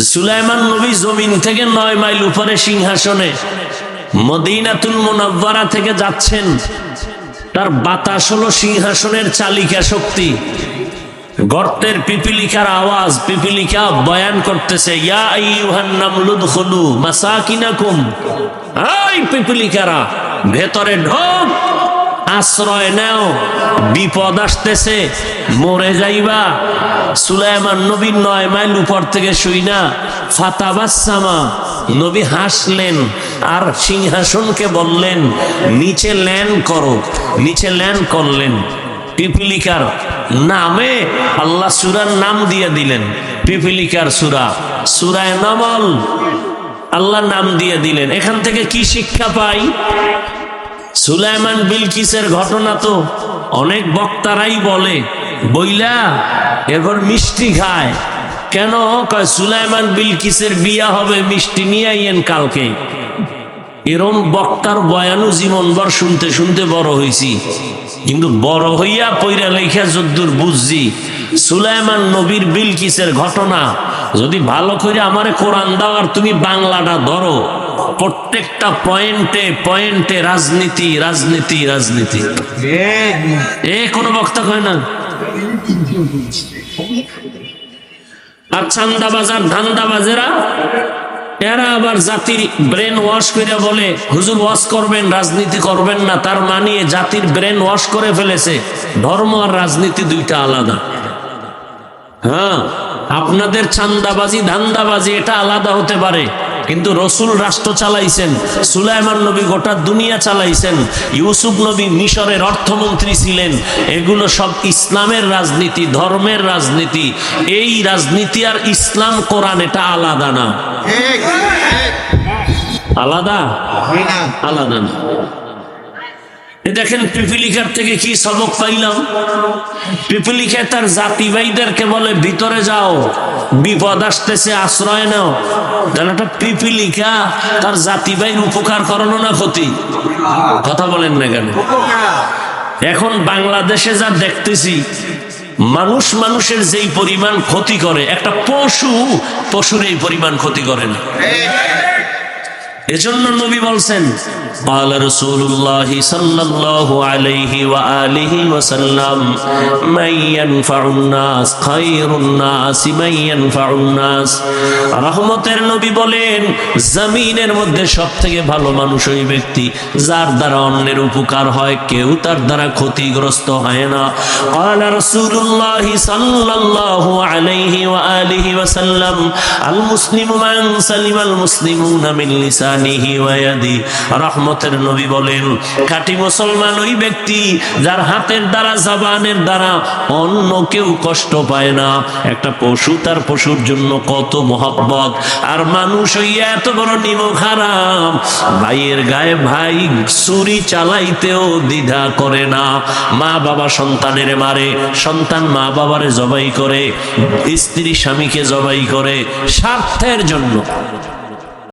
সুলাইমান নবী জমিন থেকে নয় মাইল উপরে সিংহাসনে মদিনাতুল মুনাব্বারা থেকে যাচ্ছেন, তার বাতাস হলো সিংহাসনের চালিকা শক্তি। গর্তের পিপিলিকার আওয়াজ, পিপিলিকা বয়ান করতেছে পিপিলিকারা, ভেতরে ঢোক আশ্রয় নাও, বিপদ আসতেছে, মরে যাইবা। সুলাইমান নবীর নয় মাইল উপর থেকে শুই না। ফাতাবাসামা, নবী হাসলেন আর সিংহাসনকে বললেন, নিচে ল্যান্ড করো, নিচে ল্যান্ড করলেন। পিপিলিকার নামে আল্লাহ সুরার নাম দিয়ে দিলেন, পিপিলিকার সুরা। সুরায় নামল, আল্লাহ নাম দিয়ে দিলেন। এখান থেকে কি শিক্ষা পাই? সুলাইমান বিলকিসের ঘটনা তো অনেক বক্তারাই বলে, বইলা এরপর মিষ্টি খায়। কেন? কয়, সুলাইমান বিলকিসের বিয়া হবে, মিষ্টি নিয়ে আইয়েন কালকে। এরম বক্তার বয়ানু জীবনভর শুনতে শুনতে বড় হইছি। কিন্তু বড় হইয়া পইরা লেখা যদ্দুর বুঝছি, সুলাইমান নবীর বিলকিসের ঘটনা যদি ভালো করে আমারে কোরআন দাও আর তুমি বাংলাটা ধরো, প্রত্যেকটা পয়েন্টে পয়েন্টে রাজনীতি রাজনীতি রাজনীতি। এ কোনো বক্তা কয় না? আর ধান্দাবাজেরা, এরা আবার জাতির ব্রেন ওয়াশ করে বলে, হুজুর ওয়াশ করবেন, রাজনীতি করবেন না। তার মানিয়ে জাতির ব্রেন ওয়াশ করে ফেলেছে। ধর্ম আর রাজনীতি দুইটা আলাদা। হ্যাঁ? আপনাদের চান্দাবাজি ধান্দাবাজি এটা আলাদা হতে পারে। কিন্তু রসুল রাষ্ট্র চালাইছেন সুলাইমান নবী গোটা দুনিয়া চালাইছেন ইউসুফ নবী মিশরের অর্থমন্ত্রী ছিলেন এগুলো সব ইসলামের রাজনীতি ধর্মের রাজনীতি। এই রাজনীতি আর ইসলাম কোরআন এটা আলাদা না। আলাদা? আলাদা না। দেখেন পিপিলিকার থেকে কি সবক পাইলাম? পিপিলিকা তার জাতি ভাইদেরকে বলে, ভিতরে যাও, বিপদ আসতেছে, আশ্রয় নাও। তাহলে একটা পিপিলিকা তার জাতি ভাইয়ের উপকার করানো না ক্ষতি? কথা বলেন না কেন? এখন বাংলাদেশে যা দেখতেছি, মানুষ মানুষের যেই পরিমাণ ক্ষতি করে, একটা পশু পশুর এই পরিমাণ ক্ষতি করে না। এজন্য নবী বলছেন قال رسول الله صلى الله عليه وآله وسلم من ينفع الناس خير الناس من ينفع الناس রহমতের নবী বলেন জমিনের মধ্যে সব থেকে ভালো মানুষ ওই ব্যক্তি যার দ্বারা অন্যের উপকার হয় কেউ তার দ্বারা ক্ষতিগ্রস্ত হয় না قال رسول الله صلى الله عليه وآله وسلم المسلم من سلم المسلمون من لسانه রহমতের নবী বলেন খাঁটি মুসলমান ওই ব্যক্তি যার হাতের দ্বারা, জাবানের দ্বারা অন্য কেউ কষ্ট পায় না। একটা পশু তার পশুর জন্য কত মহব্বত। আর মানুষ হইয়া এত বড় নিম খারাপ ভাইয়ের গায়ে ভাই চুরি চালাইতেও দ্বিধা করে না। মা বাবা সন্তানের মারে, সন্তান মা বাবারে জবাই করে, স্ত্রী স্বামীকে জবাই করে স্বার্থের জন্য।